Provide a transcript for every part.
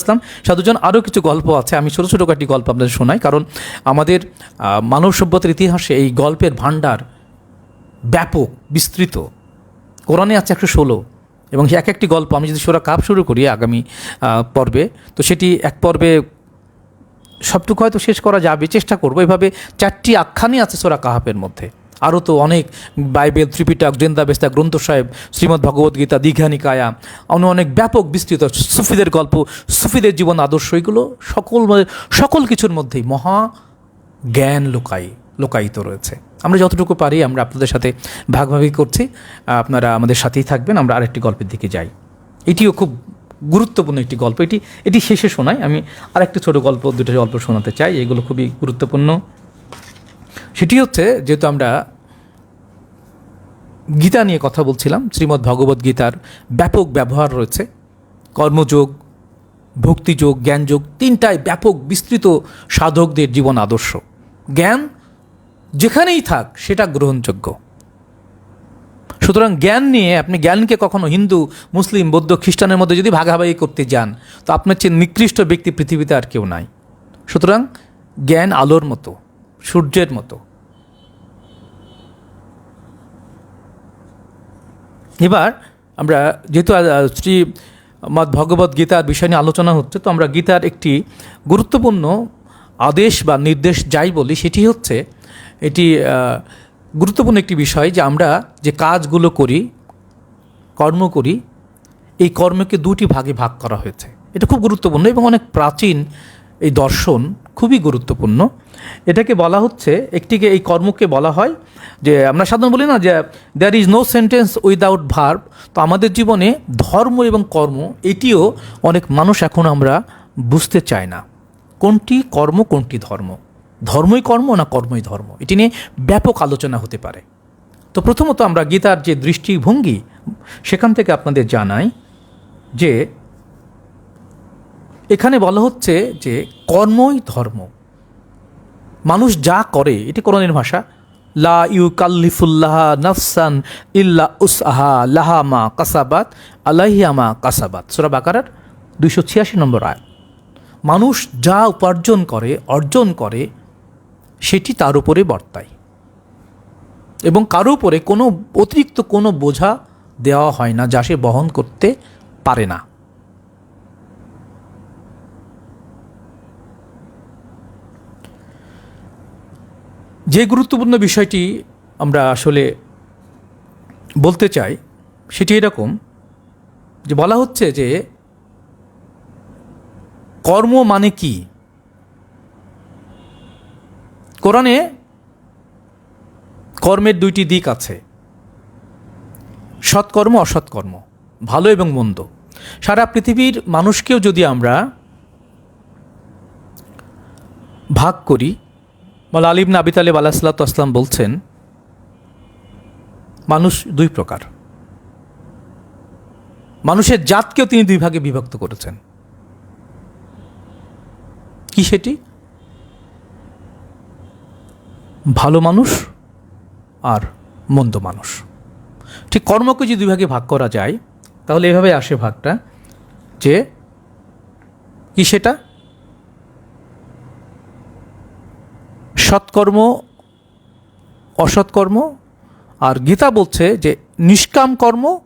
ইসলাম। সাধুজন আরও কিছু গল্প আছে। আমি ছোটো ছোটো কয়েকটি গল্প আপনাদের শোনাই। কারণ আমাদের মানব সভ্যতার ইতিহাসে এই গল্পের ভাণ্ডার ব্যাপক, বিস্তৃত। কোরআনে আছে একশো ষোলো। এবং এক একটি গল্প, আমি যদি সোরা কাপ শুরু করি আগামী পর্বে, তো সেটি এক পর্বে সবটুকু হয়তো শেষ করা যাবে, চেষ্টা করব। এভাবে চারটি আখ্যানই আছে সোরা কাহাপের মধ্যে। আরও তো অনেক বাইবেল, ত্রিপিটক জেন্দাবেস্তা গ্রন্থ সাহেব, শ্রীমদ্ ভগবদ্গীতা দীঘানিকায়া অন্য অনেক ব্যাপক বিস্তৃত সুফিদের গল্প, সুফিদের জীবন আদর্শ, এগুলো সকল সকল কিছুর মধ্যেই মহা জ্ঞান লোকাই, লোকায়িত রয়েছে। আমরা যতটুকু পারি আমরা আপনাদের সাথে ভাগভাগি করছি। আপনারা আমাদের সাথেই থাকবেন, আমরা আরেকটি গল্পের দিকে যাই। এটিও খুব গুরুত্বপূর্ণ একটি গল্প। এটি এটি শেষে শোনাই। আমি আরেকটি ছোট গল্প, দুটো গল্প শোনাতে চাই। এগুলো খুবই গুরুত্বপূর্ণ। সেটি হচ্ছে, যেহেতু আমরা গীতা নিয়ে কথা বলছিলাম, শ্রীমদ্ ভগবদ গীতার ব্যাপক ব্যবহার রয়েছে, কর্মযোগ, ভক্তিযোগ, জ্ঞানযোগ তিনটায় ব্যাপক বিস্তৃত সাধকদের জীবন আদর্শ। জ্ঞান যেখানেই থাক, সেটা গ্রহণযোগ্য। সুতরাং জ্ঞান নিয়ে, আপনি জ্ঞানকে কখনো হিন্দু, মুসলিম, বৌদ্ধ, খ্রিস্টানের মধ্যে যদি ভাগাভাগি করতে যান, তো আপনার চেয়ে নিকৃষ্ট ব্যক্তি পৃথিবীতে আর কেউ নাই। সুতরাং জ্ঞান আলোর মতো। সূর্যের মতো। এবার আমরা যেহেতু শ্রী মদ ভগবত গীতার বিষয় নিয়ে আলোচনা হচ্ছে, তো আমরা গীতার একটি গুরুত্বপূর্ণ আদেশ বা নির্দেশ যাই বলি, সেটি হচ্ছে এটি গুরুত্বপূর্ণ একটি বিষয় যে আমরা যে কাজগুলো করি, কর্ম করি, এই কর্মকে দুটি ভাগে ভাগ করা হয়েছে। এটা খুব গুরুত্বপূর্ণ এবং অনেক প্রাচীন এই দর্শন খুবই গুরুত্বপূর্ণ। এটাকে বলা হচ্ছে, একটিকে এই কর্মকে বলা হয় যে, আমরা সাধারণ বলি না যে there is no sentence without verb তো আমাদের জীবনে ধর্ম এবং কর্ম, এটিও অনেক মানুষ এখন আমরা বুঝতে চায় না। কোনটি কর্ম, কোনটি ধর্ম? ধর্মই কর্ম না কর্মই ধর্ম? এটি নিয়ে ব্যাপক আলোচনা হতে পারে। তো প্রথমত আমরা গীতার যে দৃষ্টিভঙ্গি, সেখান থেকে আপনাদের জানাই যে এখানে বলা হচ্ছে যে কর্মই ধর্ম। মানুষ যা করে, এটি কোরআনের ভাষা, লা ইউ কাল্লিফুল্লাহ নফসান ইল্লা উসআহা লাহামা কাসাবাত আলাহিয়ামা কাসাবাত। সুরা বাকারার দুইশো ছিয়াশি নম্বর আয় মানুষ যা উপার্জন করে, অর্জন করে, সেটি তার উপরে বর্তায়। এবং কারও উপরে কোনো অতিরিক্ত কোনো বোঝা দেওয়া হয় না যা সে বহন করতে পারে না। যে গুরুত্বপূর্ণ বিষয়টি আমরা আসলে বলতে চাই, সেটি এরকম যে বলা হচ্ছে যে কর্ম মানে কি? কোরআনে কর্মের দুইটি দিক আছে। সৎকর্ম, অসৎকর্ম, ভালো এবং মন্দ। সারা পৃথিবীর মানুষকেও যদি আমরা ভাগ করি বলে আলিম নাবি তালেব আলাহ আসলাম বলছেন, মানুষ দুই প্রকার। মানুষের জাতকেও তিনি দুই ভাগে বিভক্ত করেছেন। কি সেটি? ভালো মানুষ আর মন্দ মানুষ। ঠিক কর্মকে যদি দুই ভাগে ভাগ করা যায়, তাহলে এভাবে আসে ভাগটা যে, কি সেটা? সৎকর্ম, অসৎকর্ম, আর গীতা বলছে যে নিষ্কাম কর্ম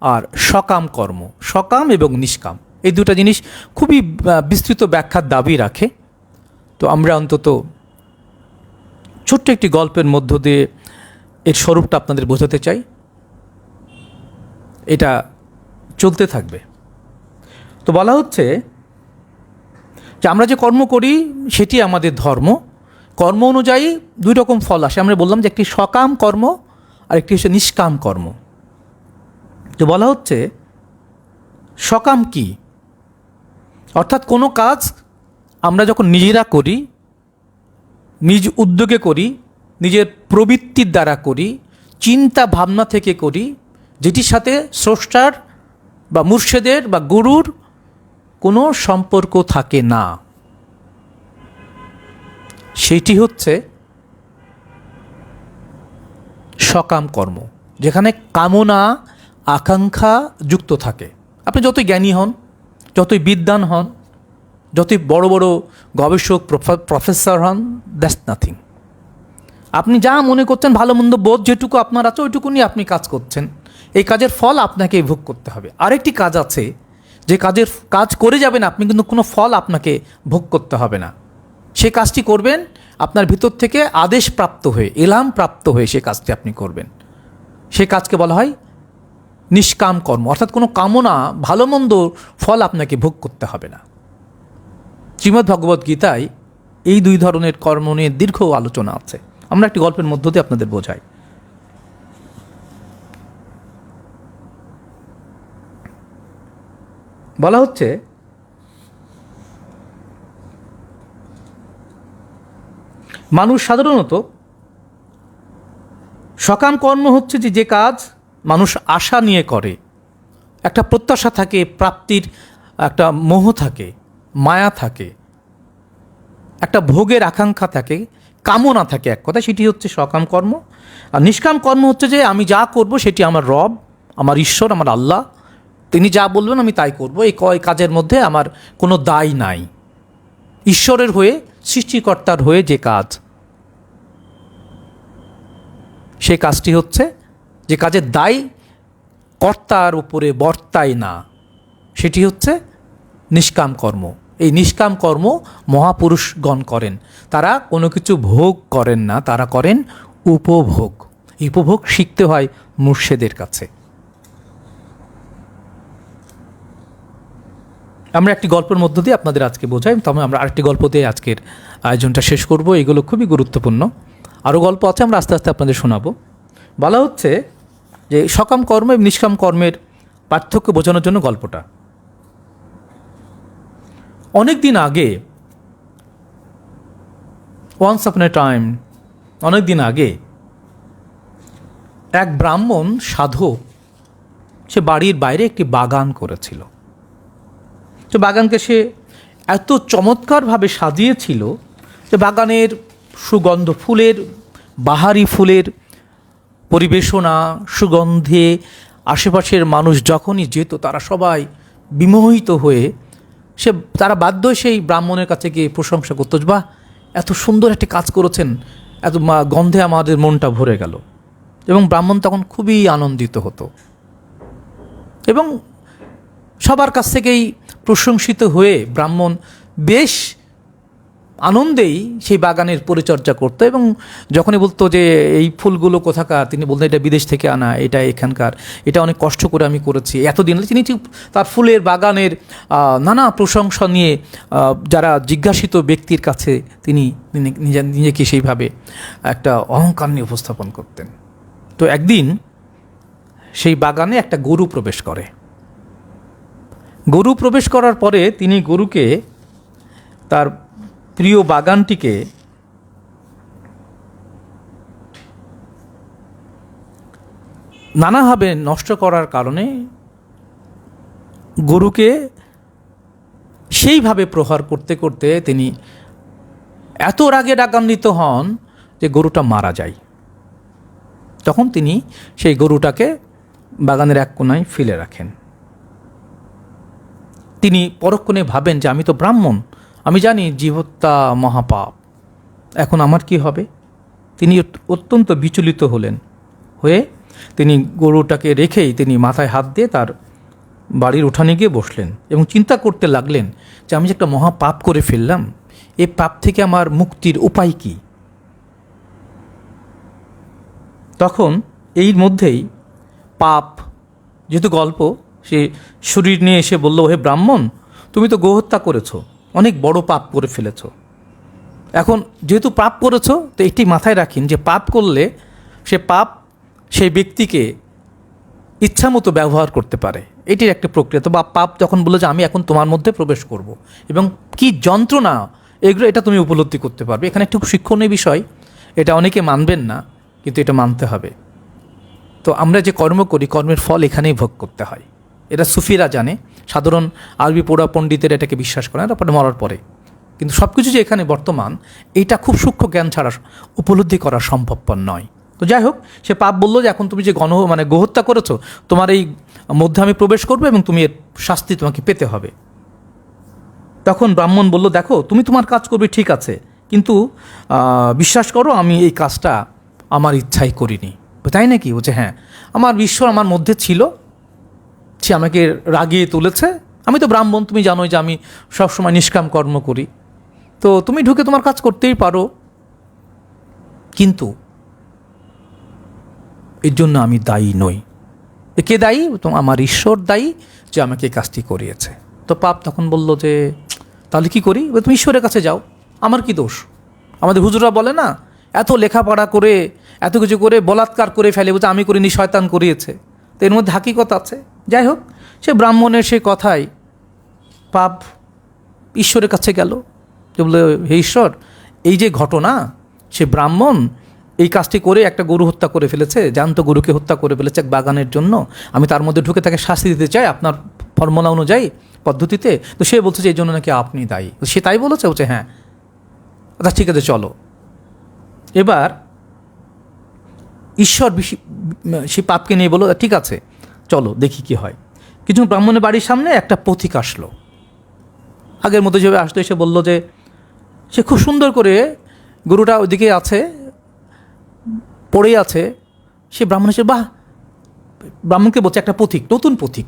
আর সকাম কর্ম। সকাম এবং নিষ্কাম। এই দুটো জিনিস খুবই বিস্তৃত ব্যাখ্যার দাবি রাখে। তো আমরা অন্তত ছোট্ট একটি গল্পের মধ্য দিয়ে এর স্বরূপটা আপনাদের বোঝাতে চাই। এটা চলতে থাকবে। তো বলা হচ্ছে যে আমরা যে কর্ম করি, সেটি আমাদের ধর্ম। কর্ম অনুযায়ী দুই রকম ফল আসে। আমরা বললাম যে একটি সকাম কর্ম আর একটি হচ্ছে নিষ্কাম কর্ম। তো বলা হচ্ছে, সকাম কি? অর্থাৎ কোনো কাজ আমরা যখন নিজেরা করি, নিজ উদ্যোগে করি, নিজের প্রবৃত্তির দ্বারা করি, চিন্তা ভাবনা থেকে করি, যেটির সাথে স্রষ্টার বা মুর্শেদের বা গুরুর কোনো সম্পর্ক থাকে না। সেটি হচ্ছে সকাম কর্ম, যেখানে কামনা, আকাঙ্ক্ষা যুক্ত থাকে। আপনি যতই জ্ঞানী হন, যতই বিদ্বান হন, যতই বড় বড় গবেষক, প্রফে- প্রফেসর হন, দ্যাটস নাথিং। আপনি যা মনে করছেন, ভালো মন্দ বোধ যেটুকু আপনার আছে ওইটুকু নিয়ে আপনি কাজ করছেন। এই কাজের ফল আপনাকে ভোগ করতে হবে। আরেকটি কাজ আছে, যে কাজের, কাজ করে যাবেন, আপনি কিন্তু কোনো ফল আপনাকে ভোগ করতে হবে না। সে কাজটি করবেন, আপনার ভিতর থেকে আদেশ প্রাপ্ত হয়ে, এলাম প্রাপ্ত হয়ে সে কাজটি আপনি করবেন। সে কাজকে বলা হয় নিষ্কাম কর্ম, অর্থাৎ কোনো কামনা, ভালো মন্দ ফল আপনাকে ভোগ করতে হবে না। শ্রীমদ্ ভগবদ্ গীতায় এই দুই ধরনের কর্ম নিয়ে দীর্ঘ আলোচনা আছে। আমরা একটি গল্পের মধ্য দিয়ে আপনাদের বোঝাই। বলা হচ্ছে মানুষ সাধারণত সকাম কর্ম হচ্ছে যে যে কাজ মানুষ আশা নিয়ে করে, একটা প্রত্যাশা থাকে, প্রাপ্তির একটা মোহ থাকে, মায়া থাকে, একটা ভোগের আকাঙ্ক্ষা থাকে, কামনা থাকে এক কথা সেটি হচ্ছে সকাম কর্ম। আর নিষ্কাম কর্ম হচ্ছে যে, আমি যা করব সেটি আমার রব, আমার ঈশ্বর, আমার আল্লাহ, তিনি যা বলবেন আমি তাই করব, এই কয় কাজের মধ্যে আমার কোনো দায় নাই। ঈশ্বরের হয়ে সৃষ্টিকর্তার হয়ে যে কাজ, সে কাজটি হচ্ছে যে কাজের দায় কর্তার উপরে বর্তায় না, সেটি হচ্ছে নিষ্কাম কর্ম। এই নিষ্কাম কর্ম মহাপুরুষগণ করেন। তারা কোনো কিছু ভোগ করেন না, তারা করেন উপভোগ। উপভোগ শিখতে হয় মুর্শেদের কাছে। আমরা একটি গল্পের মধ্য দিয়ে আপনাদের আজকে বোঝাই, তবে আমরা আরেকটি গল্প দিয়ে আজকের আয়োজনটা শেষ করব। এগুলো খুবই গুরুত্বপূর্ণ। আরও গল্প আছে, আমরা আস্তে আস্তে আপনাদের শোনাবো। বলা হচ্ছে যে, সকাম কর্ম এবং নিষ্কাম কর্মের পার্থক্য বোঝানোর জন্য গল্পটা। অনেক দিন আগে ওয়ান্স আপন এ টাইম অনেক দিন আগে, এক ব্রাহ্মণ সাধক সে বাড়ির বাইরে একটি বাগান করেছিল। তো বাগানকে সে এত চমৎকারভাবে সাজিয়েছিল যে বাগানের সুগন্ধ ফুলের, বাহারি ফুলের পরিবেশনা, সুগন্ধে আশেপাশের মানুষ যখনই যেত, তারা সবাই বিমোহিত হয়ে সে, তারা বাধ্য সেই ব্রাহ্মণের কাছে গিয়ে প্রশংসা করতো বাহ, এত সুন্দর একটি কাজ করেছেন, এত গন্ধে আমাদের মনটা ভরে গেল। এবং ব্রাহ্মণ তখন খুবই আনন্দিত হতো। এবং সবার কাছ থেকেই প্রশংসিত হয়ে ব্রাহ্মণ বেশ আনন্দেই সেই বাগানের পরিচর্যা করতো এবং যখনই বলতো যে এই ফুলগুলো কোথাকার, তিনি বলতেন, এটা বিদেশ থেকে আনা, এটা এখানকার, এটা অনেক কষ্ট করে আমি করেছি। এতদিন তিনি তার ফুলের বাগানের নানা প্রশংসা নিয়ে যারা জিজ্ঞাসিত ব্যক্তির কাছে তিনি তিনি নিজে, নিজেকে সেইভাবে একটা অহংকার নিয়ে উপস্থাপন করতেন। তো একদিন সেই বাগানে একটা গরু প্রবেশ করে। গরু প্রবেশ করার পরে তিনি গরুকে তার প্রিয় বাগানটিকে নানাভাবে নষ্ট করার কারণে গরুকে সেইভাবে প্রহার করতে করতে তিনি এত রাগে রাগান্বিত হন যে গরুটা মারা যায়। তখন তিনি সেই গরুটাকে বাগানের এক কোনায় ফেলে রাখেন। তিনি পরক্ষণে ভাবেন যে আমি তো ব্রাহ্মণ, আমি জানি জীবত্যা মহাপাপ। এখন আমার কি হবে? তিনি অত্যন্ত বিচলিত হলেন। হয়ে তিনি গরুটাকে রেখেই তিনি মাথায় হাত দিয়ে তার বাড়ির উঠানে গিয়ে বসলেন এবং চিন্তা করতে লাগলেন যে আমি যে একটা মহা পাপ করে ফেললাম এই পাপ থেকে আমার মুক্তির উপায় কী? তখন এই মধ্যেই পাপ, যেহেতু গল্প সে শরীর নিয়ে এসে বলল, হে ব্রাহ্মণ, তুমি তো গোহত্যা করেছ, অনেক বড় পাপ করে ফেলেছ। এখন যেহেতু পাপ করেছ, তো এটি মাথায় রাখিন যে পাপ করলে সে পাপ সেই ব্যক্তিকে ইচ্ছামতো ব্যবহার করতে পারে। এটির একটা প্রক্রিয়া। তো বা পাপ যখন বলল যে আমি এখন তোমার মধ্যে প্রবেশ করব এবং কি যন্ত্রণা, এগুলো এটা তুমি উপলব্ধি করতে পারবে। এখানে একটু শিক্ষণীয় বিষয়, এটা অনেকে মানবেন না, কিন্তু এটা মানতে হবে। তো আমরা যে কর্ম করি, কর্মের ফল এখানেই ভোগ করতে হয়। এটা সুফিরা জানে। সাধারণ আরবি পোড়া পণ্ডিতের এটাকে বিশ্বাস করে তারপরে মরার পরে। কিন্তু সব কিছু যে এখানে বর্তমান, এটা খুব সূক্ষ্ম জ্ঞান ছাড়া উপলব্ধি করা সম্ভবপর নয়। তো যাই হোক, সে পাপ বলল যে, এখন তুমি যে গণ মানে গোহত্যা করেছ, তোমার এই মধ্যে আমি প্রবেশ করব এবং তুমি এর শাস্তি তোমাকে পেতে হবে। তখন ব্রাহ্মণ বলল, দেখো, তুমি তোমার কাজ করবে, ঠিক আছে। কিন্তু বিশ্বাস করো, আমি এই কাজটা আমার ইচ্ছাই করিনি। তাই নাকি? বলছে হ্যাঁ আমার ঈশ্বর আমার মধ্যে ছিল সে আমাকে রাগিয়ে তুলেছে। আমি তো ব্রাহ্মণ, তুমি জানোই যে আমি সবসময় নিষ্কাম কর্ম করি। তো তুমি ঢুকে তোমার কাজ করতেই পারো। কিন্তু এর জন্য আমি দায়ী নই। কে দায়ী? আমার ঈশ্বর দায়ী যে আমাকে এই কাজটি করিয়েছে। তো পাপ তখন বলল যে, তাহলে কি করি? তুমি ঈশ্বরের কাছে যাও। আমার কি দোষ? আমাদের হুজুরা বলে না, এত লেখাপড়া করে, এত কিছু করে বলাৎকার করে ফেলে, বলছে, আমি করিনি, শয়তান করিয়েছে। তো এর মধ্যে হাকিকত আছে। যাই হোক সে ব্রাহ্মণের সে কথাই পাপ ঈশ্বরের কাছে গেল। যে বলে হে ঈশ্বর, এই যে ঘটনা, সে ব্রাহ্মণ, এই কাজটি করে একটা গরু হত্যা করে ফেলেছে, জ্যান্ত গরুকে হত্যা করে ফেলেছে এক বাগানের জন্য। আমি তার মধ্যে ঢুকে তাকে শাস্তি দিতে চাই আপনার ফর্মুলা অনুযায়ী, পদ্ধতিতে। তো সে বলছে যে, এই জন্য নাকি আপনি দায়ী। সে তাই বলেছে, বলছে হ্যাঁ। আচ্ছা ঠিক আছে, চলো। এবার ঈশ্বর সে পাপকে নিয়ে বলো ঠিক আছে চলো, দেখি কি হয়। কিছু ব্রাহ্মণের বাড়ির সামনে একটা পথিক আসলো। আগের মতো যেভাবে আসতো এসে বলল যে, সে খুব সুন্দর করে গরুটা ওইদিকে আছে, পড়ে আছে। সে ব্রাহ্মণ এসে, বাহ, ব্রাহ্মণকে বলছে একটা পথিক, নতুন পথিক।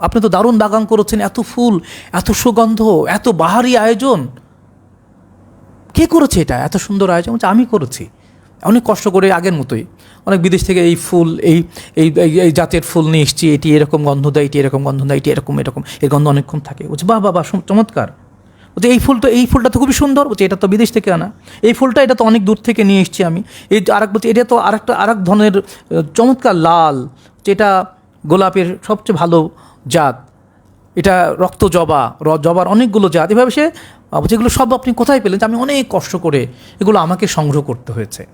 আপনি তো দারুণ বাগান করেছেন, এত ফুল, এত সুগন্ধ, এত বাহারি আয়োজন। কে করেছে এটা? এত সুন্দর আয়োজন? আমি করেছি। অনেক কষ্ট করে আগের মতোই। অনেক বিদেশ থেকে এই ফুল, এই এই, এই- জাতের ফুল নিয়ে এসছি। এটি এরকম গন্ধ দেয়, এটি এরকম গন্ধ দেয়, এটি এরকম এরকম। এর গন্ধ অনেকক্ষণ থাকে। বলছে, বাহ বাহ চমৎকার। বলছে, এই ফুলটা এই ফুলটা তো খুবই সুন্দর। বলছে, এটা তো বিদেশ থেকে আনা। এই ফুলটা, এটা তো অনেক দূর থেকে নিয়ে এসছি আমি। এই আরেক, বলছে, এটা তো আরেকটা, আরেক ধরনের চমৎকার লাল। যেটা গোলাপের সবচেয়ে ভালো জাত। এটা রক্ত জবা, র, জবার অনেকগুলো জাত। এভাবে সে এগুলো সব আপনি কোথায় পেলেন? যে আমি অনেক কষ্ট করে এগুলো আমাকে সংগ্রহ করতে হয়েছে।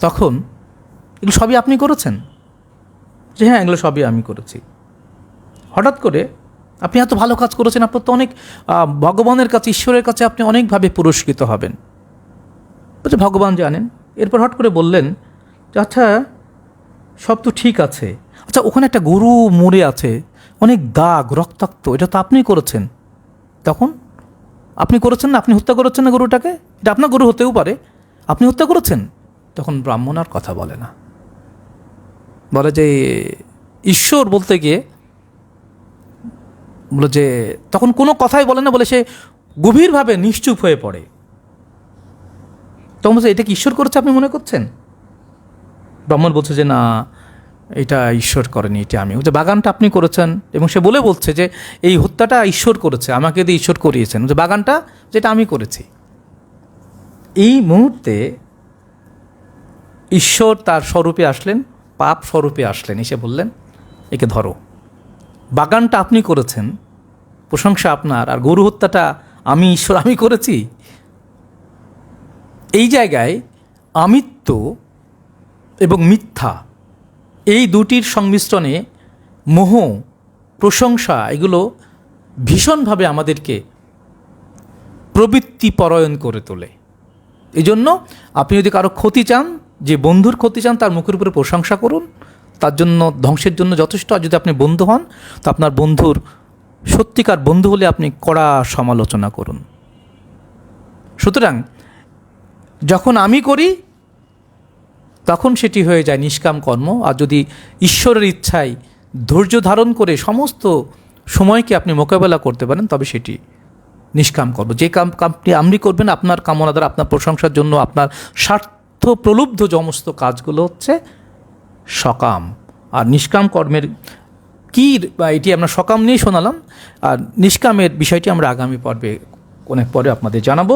তখন এগুলো সবই আপনি করেছেন? যে হ্যাঁ এগুলো সবই আমি করেছি। হঠাৎ করে আপনি এত ভালো কাজ করেছেন, আপনার তো অনেক ভগবানের কাছে, ঈশ্বরের কাছে আপনি অনেকভাবে পুরস্কৃত হবেন। বলছে, ভগবান জানেন। এরপর হট করে বললেন যে আচ্ছা সব তো ঠিক আছে। আচ্ছা ওখানে একটা গরু মরে আছে, অনেক দাগ, রক্তাক্ত, এটা তো আপনি করেছেন। তখন, আপনি করেছেন না? আপনি হত্যা করেছেন না গরুটাকে? এটা আপনার গরু হতেও পারে। আপনি হত্যা করেছেন? তখন ব্রাহ্মণ আর কথা বলে না। বলে যে, ঈশ্বর বলতে গিয়ে, বলে যে, তখন কোনো কথাই বলে না, বলে সে গভীরভাবে নিশ্চুপ হয়ে পড়ে। তখন বলছে, এটা কি ঈশ্বর করেছে আপনি মনে করছেন? ব্রাহ্মণ বলছে যে, না, এটা ঈশ্বর করেনি, এটা আমি। বলছে, বাগানটা আপনি করেছেন? এবং সে বলে বলছে যে, এই হত্যাটা ঈশ্বর করেছে, আমাকে দিয়ে ঈশ্বর করিয়েছেন। যে বাগানটা, যেটা আমি করেছি। এই মুহূর্তে ঈশ্বর তার স্বরূপে আসলেন, পাপ স্বরূপে আসলেন। এসে বললেন, একে ধরো। বাগানটা আপনি করেছেন, প্রশংসা আপনার, আর গরু হত্যাটা আমি, ঈশ্বর আমি করেছি। এই জায়গায় আমিত্ব এবং মিথ্যা, এই দুটির সংমিশ্রণে মোহ, প্রশংসা, এগুলো ভীষণভাবে আমাদেরকে প্রবৃত্তি পরায়ণ করে তোলে। এই জন্য আপনি যদি কারও ক্ষতি চান, যে বন্ধুর ক্ষতি চান, তার মুখের উপরে প্রশংসা করুন। তার জন্য, ধ্বংসের জন্য যথেষ্ট। আর যদি আপনি বন্ধু হন, তো আপনার বন্ধুর সত্যিকার বন্ধু হলে আপনি কড়া সমালোচনা করুন। সুতরাং, যখন আমি করি, তখন সেটি হয়ে যায় নিষ্কাম কর্ম। আর যদি ঈশ্বরের ইচ্ছায় ধৈর্য ধারণ করে সমস্ত সময়কে আপনি মোকাবেলা করতে পারেন, তবে সেটি নিষ্কাম কর্ম যে কাম কামটি আপনি করবেন, আপনার কামনা দ্বারা, আপনার প্রশংসার জন্য, আপনার স্বার্থ প্রলুব্ধ সমস্ত কাজগুলো হচ্ছে সকাম। আর নিষ্কাম কর্মের কী বা এটি আমরা সকাম নিয়েই শোনালাম, আর নিষ্কামের বিষয়টি আমরা আগামী পর্বে অনেক পরে আপনাদের জানাব।